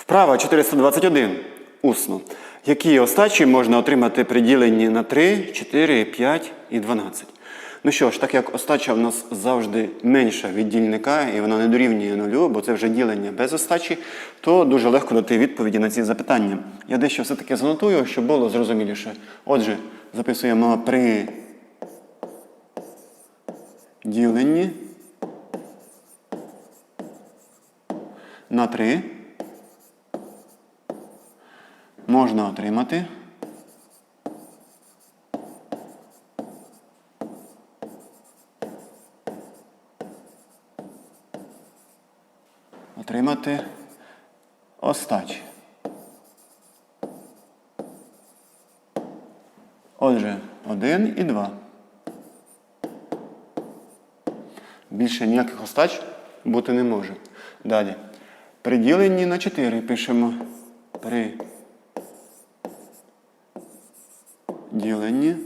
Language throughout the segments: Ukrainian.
Вправа 421. Усно. Які остачі можна отримати при діленні на 3, 4, 5 і 12? Ну що ж, так як остача в нас завжди менша від дільника і вона не дорівнює нулю, бо це вже ділення без остачі, то дуже легко дати відповіді на ці запитання. Я дещо все-таки занотую, щоб було зрозуміліше. Отже, записуємо при діленні на 3 можна отримати. Отримати остач. Отже, один і два. Більше ніяких остач бути не може. Далі. Приділені на 4 пишемо при. ділені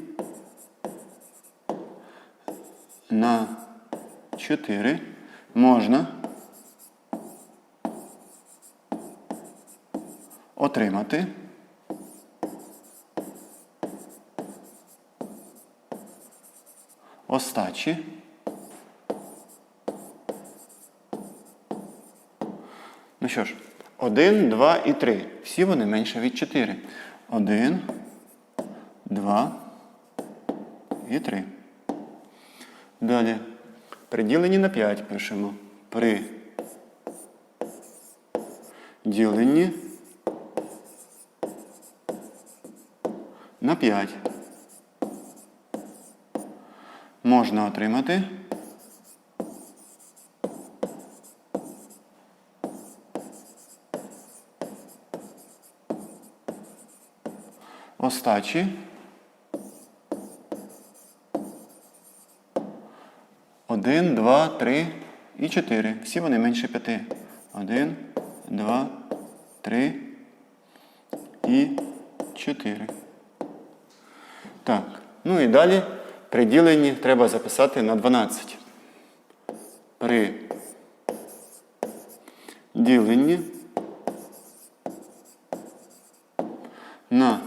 на 4 можна отримати остачі Ну що ж, 1, 2 і 3. Всі вони менше від 4. 1, 2 і 3. Далі. При діленні на 5 пишемо. При діленні на 5. Можна отримати остачі. Один, два, три і чотири. Всі вони менше п'яти. Один, два, три і чотири. Так. Ну і далі при діленні треба записати на 12. При діленні на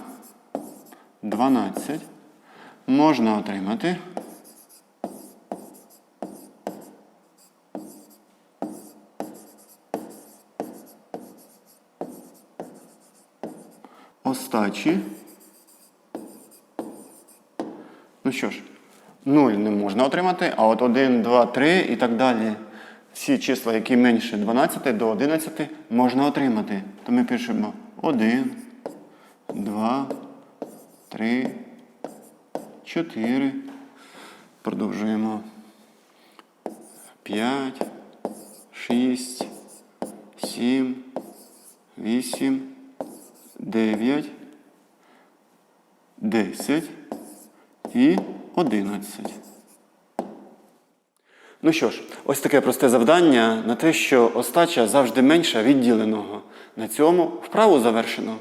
12 можна отримати остачі. Ну що ж, 0 не можна отримати, а от 1, 2, 3 і так далі. Всі числа, які менше 12 до 11, можна отримати. То ми пишемо 1, 2, 3, 4. Продовжуємо. 5, 6, 7, 8, 9, 10 і 11. Ну що ж, ось таке просте завдання на те, що остача завжди менша від діленого. На цьому вправу завершено.